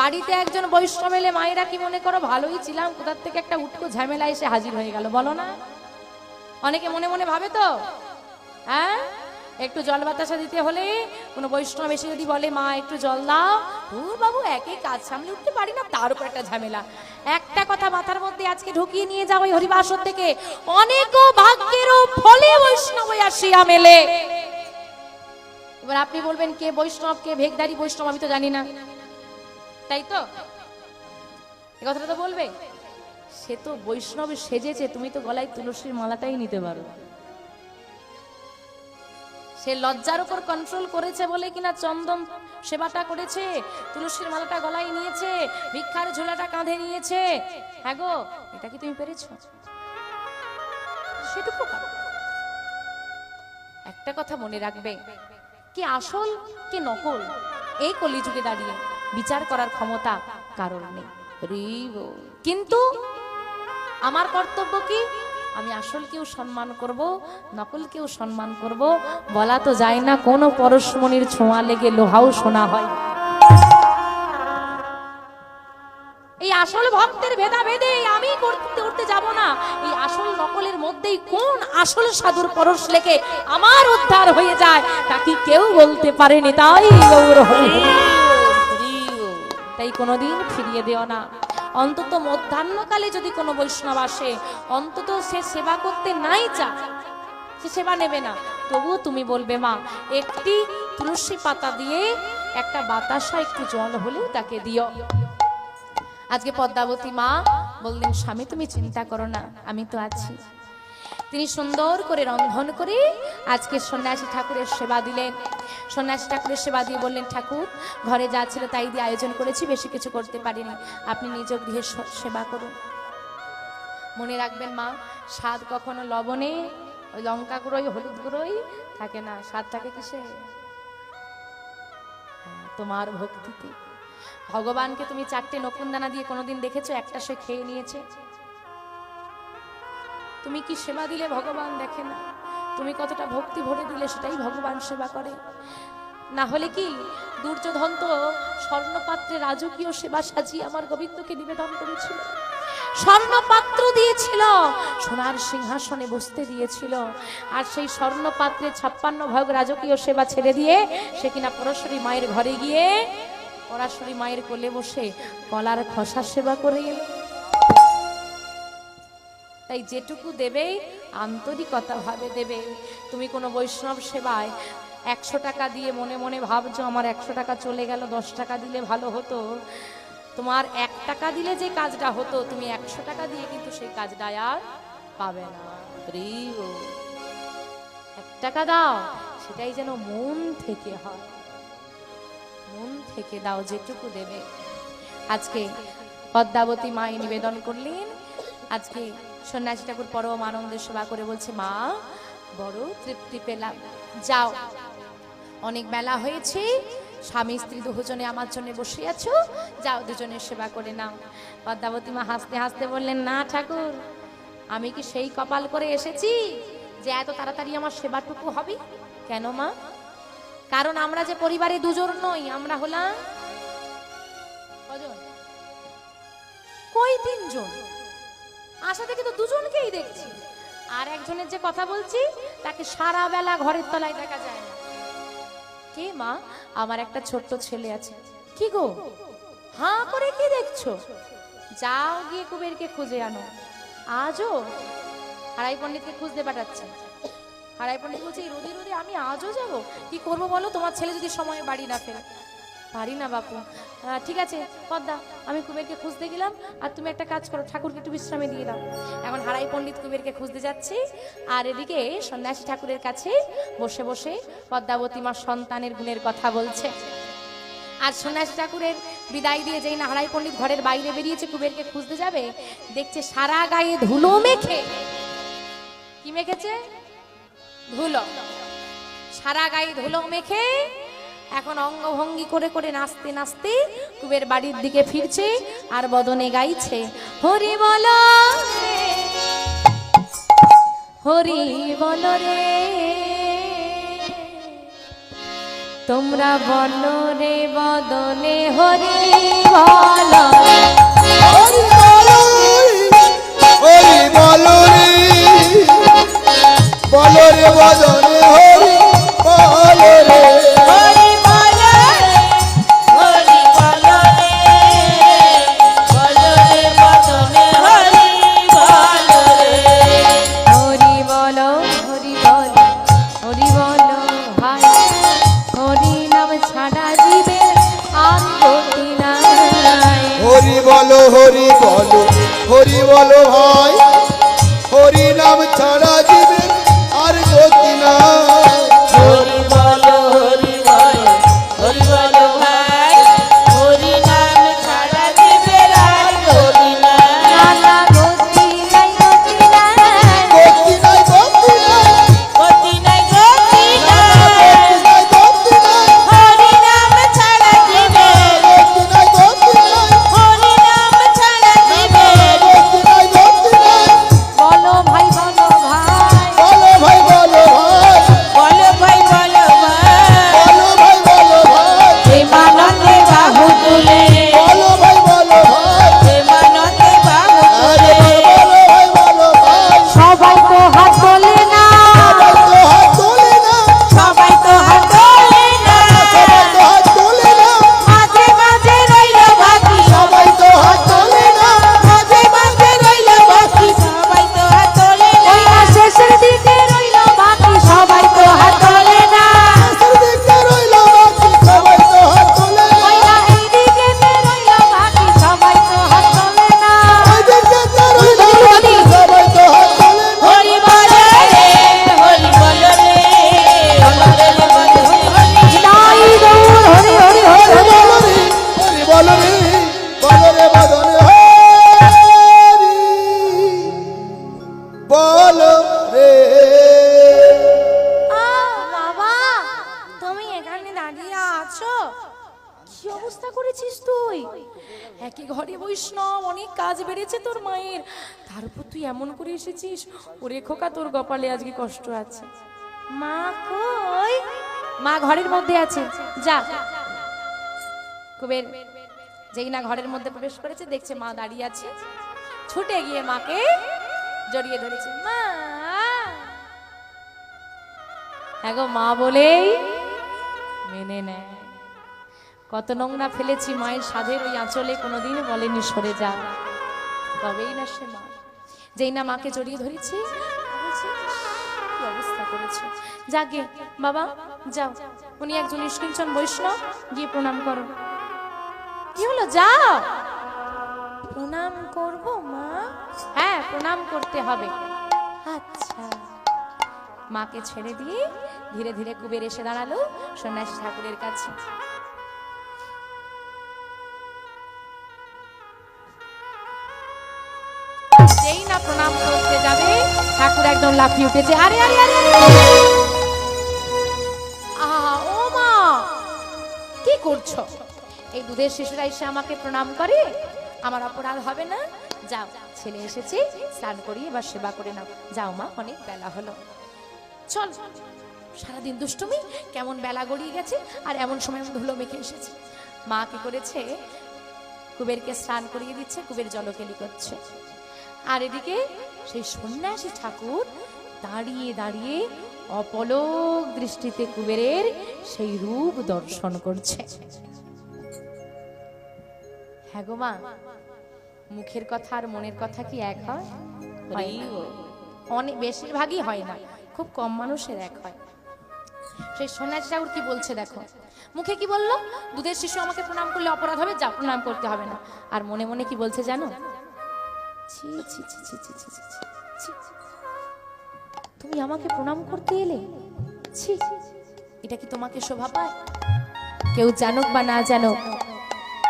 বাড়িতে একজন বৈষ্ণব এলে মায়েরা কি মনে করো, ভালোই ছিলাম, কোথার থেকে একটা উটকো ঝামেলা এসে হাজির হয়ে গেল, বলো না? অনেকে মনে মনে ভাবে তো? হ্যাঁ? একটু জল বাতাসা দিতে হলে কোনো বৈষ্ণব এসে যদি বলে, মা, একটু জল দাও। ও বাবু একে কাজ সামলে উঠতে পারি না, তার উপর একটা ঝামেলা। একটা কথা মাথার মধ্যে আজকে ঢুকিয়ে নিয়ে যাও ওই হরিবাসর থেকে। অনেক ভাগ্যেরও ফলে বৈষ্ণব আসিয়া মেলে। এবার আপনি বলবেন, কে বৈষ্ণব, কে ভেগদারি বৈষ্ণব, আমি তো জানি না। তাই তো? এ কথাটা তো বলবে? সে তো বৈষ্ণব সেজেছে, তুমি তো গলায় তুলসীর মালাটাই নিতে পারো। সে লজ্জার উপর কন্ট্রোল করেছে বলে কিনা চন্দন সেবাটা করেছে, তুলসীর মালাটা গলায় নিয়েছে, ভিক্ষার ঝোলাটা কাঁধে নিয়েছে। হ্যাঁ গো, এটা কি তুমি পেরেছ? সেটুকু একটা কথা মনে রাখবে, কি আসল, কি নকল, এই কলিযুগে দাঁড়িয়ে। বিচার করার ক্ষমতা কারণ নেই। কিন্তু আমার কর্তব্য কি? আমি আসলকেও সম্মান করব নকলকেও সম্মান করব। বলা তো যায় না কোনো পরশমণির ছোঁয়া লেগে লোহাও শোনা হয়। এই আসল ভক্তের ভেদা ভেদে আমি করতে করতে যাব না। এই আসল নকলের মধ্যেই কোন আসল সাধুর পরশ লেগে আমার উদ্ধার হয়ে যায় তা কি কেউ বলতে পারেনি তাই গৌর হরি তাই কোনোদিন ফিরিয়ে দিও না। অন্তত মধ্যাহ্নকালে যদি কোনো বৈষ্ণব আসে, অন্তত সে সেবা করতে নাই চা সে সেবা নেবে না। তবুও তুমি বলবে, মা, একটি তুলসী পাতা দিয়ে একটা বাতাসা, একটু জল হলেও তাকে দিও। আজকে পদ্মাবতী মা বললেন, স্বামী, তুমি চিন্তা করো না, আমি তো আছি। তিনি সুন্দর করে রন্ধন করে আজকে সন্ন্যাসী ঠাকুরের সেবা দিলেন। সন্ন্যাসী ঠাকুরের সেবা দিয়ে বললেন ঠাকুর ঘরে যা ছিল তাই দিয়ে আয়োজন করেছি বেশি কিছু করতে পারিনি। আপনি নিজ গৃহে স- সেবা করুন। মনে রাখবেন মা স্বাদ কখনো লবণে লঙ্কা গুঁড়োই হলুদ গুঁড়োই থাকে না। স্বাদ থাকে কিসে? হ্যাঁ, তোমার ভক্তিতে। ভগবানকে তুমি চারটে নকুন দানা দিয়ে কোনোদিন দেখেছ? একটা সে খেয়ে নিয়েছে। তুমি কি সেবা দিলে ভগবান দেখে না তুমি কতটা ভক্তি ভরে দিলে সেটাই ভগবান সেবা করে। না হলে কি দুর্যোধন তো স্বর্ণপাত্রে রাজকীয় সেবা সাজিয়ে আমার গোবিন্দকে নিবেদন করেছিল? স্বর্ণপাত্র দিয়েছিল, সোনার সিংহাসনে বসতে দিয়েছিল, আর সেই স্বর্ণপাত্রে ছাপ্পান্ন ভাগ রাজকীয় সেবা ছেড়ে দিয়ে সে কিনা পরশ্বরী মায়ের ঘরে গিয়ে, পরাশরী মায়ের কোলে বসে কলার খসা সেবা করে এলো। তাই যেটুকু দেবে, আন্তরিকতা ভাবে দেবে। তুমি কোনো বৈষ্ণব সেবায় একশো টাকা দিয়ে মনে মনে ভাবছ, আমার একশো টাকা চলে গেল, দশ টাকা দিলে ভালো হতো। তোমার এক টাকা দিলে যে কাজটা হতো, তুমি একশো টাকা দিয়ে কিন্তু সেই কাজটা আর পাবে না। এক টাকা দাও, সেটাই যেন মন থেকে হয়। মন থেকে দাও যেটুকু দেবে। আজকে পদ্মাবতী মাই নিবেদন করলেন। আজকে সন্ন্যাসী ঠাকুর পরম আনন্দের সেবা করে বলছে, মা, বড় তৃপ্তি পেলাম। যাও। অনেক বেলা হয়েছে। স্বামী স্ত্রী দুজনে আমার জন্য বসে আছো। যাও দুজনের সেবা করে নাও। পদ্মাবতী মা হাসতে হাসতে বললেন, না ঠাকুর, আমি কি সেই কপাল করে এসেছি যে এত তাড়াতাড়ি আমার সেবাটুকু হবে? কেন মা? কারণ আমরা যে পরিবারে দুজন নই, আমরা হলাম কজন? কই তিনজন? আশা থেকে তো দুজনকেই দেখছি। আর একজনের যে কথা বলছি, তাকে সারা বেলা ঘরের তলায় দেখা যায় না। কে মা? আমার একটা ছোট্ট ছেলে আছে। কি গো? হাঁ করে কি দেখছ? যাও গিয়ে কুবেরকে খুঁজে আনো। আজও? হারাই পণ্ডিতকে খুঁজতে পাঠাচ্ছে। হারাই পণ্ডিত বলছে, এই রোদে রোদে আমি আজও যাব? কি করব বলো? তোমার ছেলে যদি সময়ে বাড়ি না ফেরে। পারি না বাপু। ঠিক আছে, পদ্মা, আমি কুবেরকে খুঁজতে গেলাম, আর তুমি একটা কাজ করো, ঠাকুরকে একটু বিশ্রামে দিয়ে দাও। এখন হারাই পণ্ডিত কুবেরকে খুঁজতে যাচ্ছি, আর এদিকে সন্ন্যাসী ঠাকুরের কাছে বসে বসে পদ্মাবতী মা সন্তানের গুণের কথা বলছে। আর সন্ন্যাসী ঠাকুরের বিদায় দিয়ে যেই না হারাই পণ্ডিত ঘরের বাইরে বেরিয়েছে, কুবেরকে খুঁজতে যাবে, দেখছে সারা গায়ে ধুলো মেখে। কি মেখেছে? ধুলো। সারা গায়ে ধুলো মেখে এখন অঙ্গভঙ্গি করে করে নাচতে নাচতে কুবের বাড়ির দিকে ফিরছে আর বদনে গাইছে। হরি বল হরি বল রে, তোমরা বল রে বদনে, হরি বলো বদনে, হরি বলো রে। হরি বলো হরি বলো ভাই। আছো কি অবস্থা করেছিস তুই? একই ঘরে বৈষ্ণব, অনেক কাজ বেড়েছে তোর মায়ের। তার উপর তুই এমন করে এসেছিস? ওরে খোকা, তোর কপালে আজকে কষ্ট আছে। মা কই? মা ঘরের মধ্যে আছে। যা। কুবের যেই না ঘরের মধ্যে প্রবেশ করেছে, দেখছে মা দাঁড়িয়ে আছে। ছুটে গিয়ে মাকে জড়িয়ে ধরেছে। মা! হ্যাঁ গো, মা বলেই মেনে নেয়। কত নোংরা ফেলেছি মায়ের সাধের ওই আঁচলে কোনোদিন বলেনি সরে যা। তবেই না সে মা। যেই না মাকে জড়িয়ে ধরেছি অবস্থা বাবা, যাও। উনি একজন নিষ্কিঞ্চন বৈষ্ণব, গিয়ে প্রণাম করো। কি হলো? যাও! প্রণাম করব, মা? হ্যাঁ প্রণাম করতে হবে। আচ্ছা। মাকে ছেড়ে দিয়ে ধীরে ধীরে কুবের এসে দাঁড়াল সন্ন্যাসী ঠাকুরের কাছে। যেই না প্রণাম করতে যাবে, ঠাকুর একদম লাফিয়ে উঠেছে। আরে আরে আরে ও মা! কি করছ? এই দুধের শিশুরা এসে আমাকে প্রণাম করে। আমার অপরাধ হবে না। যাও, ছেলে এসেছে, স্নান করিয়ে এবার সেবা করে নাও। যাও মা, অনেক বেলা হলো। চল। সারাদিন দুষ্টুমি কেমন বেলা গড়িয়ে গেছে আর এমন সময় ধুলো মেখে এসেছে। মা কি করেছে? কুবেরকে স্নান করিয়ে দিচ্ছে কুবের জলকেলি করছে। আর এদিকে সেই সন্ন্যাসী ঠাকুর দাঁড়িয়ে দাঁড়িয়ে অপলক দৃষ্টিতে কুবেরের সেই রূপ দর্শন করছে। হ্যাঁ গো মা মুখের কথা আর মনের কথা কি এক হয়? হয়। অনেক বেশিরভাগই হয় না। খুব কম মানুষের এক হয়। সেই সন্ন্যাসী ঠাকুর কি বলছে দেখো? মুখে কি বলল? দুধের শিশু আমাকে প্রণাম করলে অপরাধ হবে যা প্রণাম করতে হবে না। আর মনে মনে কি বলছে জানো। তুমি আমাকে প্রণাম করতে এলে? ছি। এটা কি তোমাকে শোভা পায়? কেউ জানুক বা না জানুক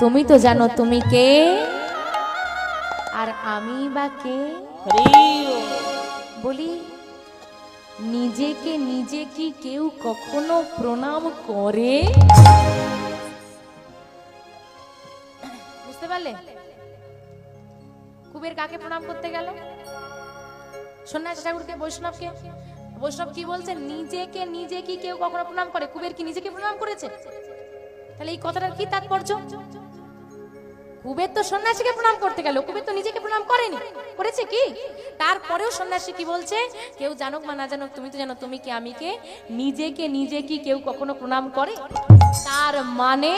তুমি তো জানো তুমি কে? আর আমি বা কে? বলি নিজেকে নিজে কি কেউ কখনো প্রণাম করে? বুঝতে পারলে? কুবের কাকে প্রণাম করতে গেল? সন্ন্যাসী ঠাকুরকে, বৈষ্ণবকে? বৈষ্ণব কি বলছে? নিজেকে নিজে কি কেউ কখনো প্রণাম করে? কুবের কি নিজেকে প্রণাম করেছে? তাহলে এই কথাটার কি তাৎপর্য? কুবের তো সন্ন্যাসীকে প্রণাম করতে গেল, কুবের তো নিজেকে প্রণাম করেনি। করেছে কি? তারপরেও সন্ন্যাসী কি বলছে? কেউ জানুক বা না জানুক, তুমি তো জানো, তুমি কি, আমি কে? নিজেকে নিজে কি কেউ কখনো প্রণাম করে? তার মানে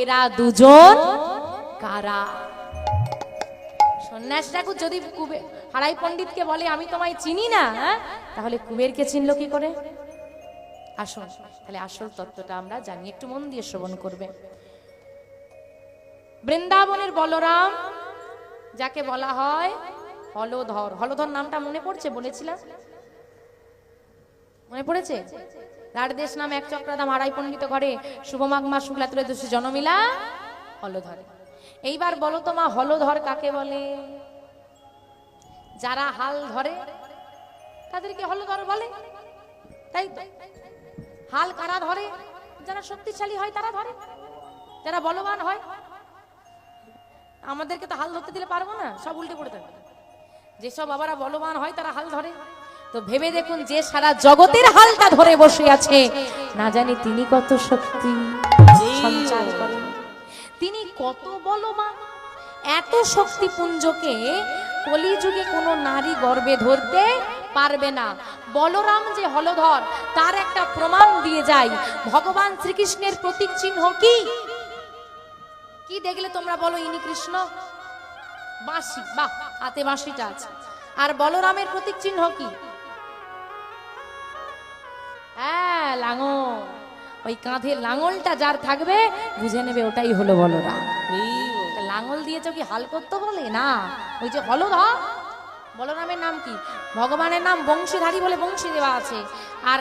এরা দুজন কারা? সন্ন্যাস ঠাকুর যদি কুবে হারাই পণ্ডিতকে বলে, আমি তোমায় চিনি না হ্যাঁ? তাহলে কুবেরকে চিনল কি করে? আসুন তাহলে আসল তত্ত্বটা আমরা জানি। একটু মন দিয়ে শ্রবণ করবে। বৃন্দাবনের বলরাম, যাকে বলা হয় হলধর। হলধর নামটা মনে পড়ছে? বলেছিলাম। মনে পড়েছে? রাড়দেশ নাম এক চক্রাদাম আড়াই পণ্ডিত ঘরে, শুভমাঘ মা শুক্লা ত্রয়োদশী জনমিলা হলধরে। এইবার বলো তো মা, হলধর কাকে বলে? যারা হাল ধরে, তাদেরকে হলধর বলে। তাই? হাল কারা ধরে? যারা শক্তিশালী হয়, তারা ধরে। যারা বলবান হয় আমাদেরকে তো হাল ধরতে দিলে পারব না সব উল্টে পড়ে থাকবে। যেসব বাবারা বলবান হয় তারা হাল ধরে। তো ভেবে দেখুন যে সারা জগতের হালটা ধরে বসে আছে না জানি তিনি কত শক্তি সঞ্চার করেন। তিনি কত বলবান এত শক্তিপুঞ্জকে কলিযুগে কোনো নারী গর্বে ধরতে পারবে না। বলরাম যে হলধর তার একটা প্রমাণ দিয়ে যায়। ভগবান শ্রীকৃষ্ণের প্রতীক চিহ্ন কি? কি দেখলে তোমরা বলো ইনি কৃষ্ণ? বাঁশি বাহ হাতে বাঁশিটা আছে। আর বলরামের প্রতীক চিহ্ন কি? হ্যাঁ লাঙল। ওই কাঁধে লাঙলটা যার থাকবে বুঝে নেবে ওটাই হলো বলরাম। লাঙল দিয়েছ কি হাল করতে বলে? না ওই যে হলো হলধর বলরামের নাম কি? ভগবানের নাম বংশীধারী বলে বংশী দেওয়া আছে। আর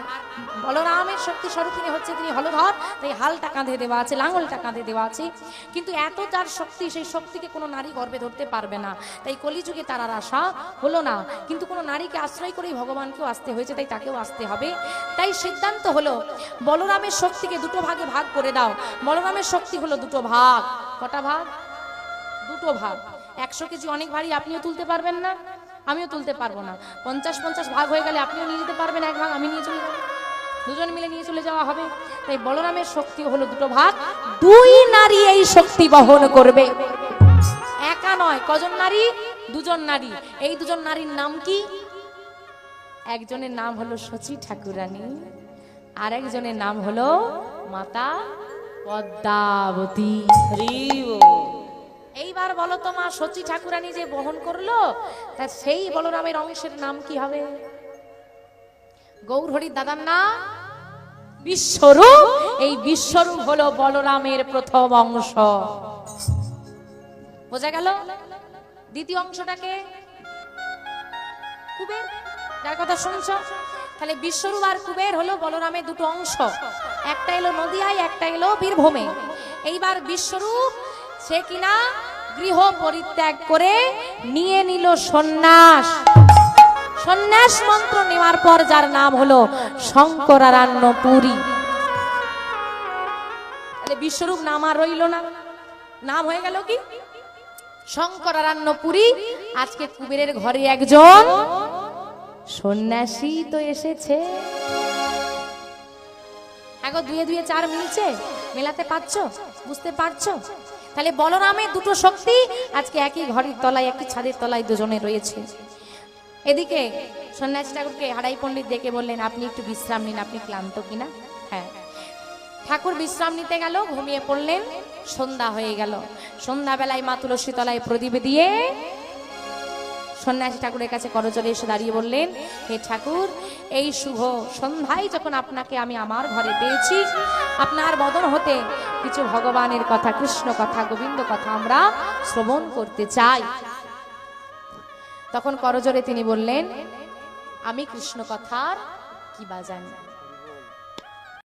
বলরামের শক্তি স্বরূপ তিনি হচ্ছে, তিনি হলধর, তাই হালটা কাঁধে দেওয়া আছে, লাঙলটা কাঁধে দেওয়া আছে। কিন্তু এত তার শক্তি, সেই শক্তিকে কোনো নারী গর্বে ধরতে পারবে না। তাই কলিযুগে তার আর আশা হলো না। কিন্তু কোনো নারীকে আশ্রয় করেই ভগবানকেও আসতে হয়েছে, তাই তাকেও আসতে হবে। তাই সিদ্ধান্ত হলো, বলরামের শক্তিকে দুটো ভাগে ভাগ করে দাও। বলরামের শক্তি হলো দুটো ভাগ। কটা ভাগ? দুটো ভাগ। একশো কেজি অনেক ভারী, আপনিও তুলতে পারবেন না। আমিও তুলতে পারব না। পঞ্চাশ পঞ্চাশ ভাগ হয়ে গেলে আপনিও নিয়ে যেতে পারবেন, এক ভাগ আমি নিয়ে চলে যাব। দুজন মিলে নিয়ে চলে যাওয়া হবে। তাই বলরামের শক্তি হলো দুটো ভাগ। দুই নারী এই শক্তি বহন করবে। একা নয়, কজন নারী? দুজন নারী। এই দুজন নারীর নাম কি? একজনের নাম হলো শচী ঠাকুরানী আর একজনের নাম হলো মাতা পদ্মাবতী। এইবার বলো তো মা ঠাকুরানী যে বহন করল, তা সেই বলরামের অংশের নাম কি হবে? গৌরহরির দাদার নাম? বিশ্বরূপ। এই বিশ্বরূপ হলো বলরামের প্রথম অংশ। বোঝা গেল? দ্বিতীয় অংশটাকে? কুবের? যার কথা শুনছ? তাহলে বিশ্বরূপ আর কুবের হলো বলরামের দুটো অংশ। একটা এলো নদিয়ায়, একটা এলো বীরভূমে। এইবার বিশ্বরূপ, সে কিনা গৃহ পরিত্যাগ করে নিয়ে নিল সন্ন্যাস। সন্ন্যাস মন্ত্র নেওয়ার পর যার নাম হলো শঙ্করারণ্য পুরী। বিশ্বরূপ নাম আর রইল না। নাম হয়ে গেল কি? শঙ্করারণ্য পুরী। আজকে কুবেরের ঘরে একজন সন্ন্যাসী তো এসেছে। এখন দুয়ে দুয়ে চার মিলছে? মেলাতে পারছ? বুঝতে পারছ? তাহলে বলরামের দুটো শক্তি, আজকে একই ঘরের তলায়, একই ছাদের তলায় দুজনে রয়েছে। এদিকে সন্ন্যাসী ঠাকুরকে হারাই পণ্ডিত দেখে বললেন, আপনি একটু বিশ্রাম নিন, আপনি ক্লান্ত কিনা? হ্যাঁ। ঠাকুর বিশ্রাম নিতে গেল, ঘুমিয়ে পড়লেন, সন্ধ্যা হয়ে গেল। সন্ধ্যাবেলায় মা তুলসী তলায় প্রদীপ দিয়ে সন্ন্যাসী ঠাকুরের কাছে করজলে এসে দাঁড়িয়ে বললেন, হে ঠাকুর, এই শুভ সন্ধ্যায় যখন আপনাকে আমি আমার ঘরে পেয়েছি, আপনার বদন হতে কিছু ভগবানের কথা, কৃষ্ণ কথা, গোবিন্দ কথা আমরা শ্রবণ করতে চাই। তখন করজোরে তিনি বললেন, আমি কৃষ্ণ কথার কি বা জানি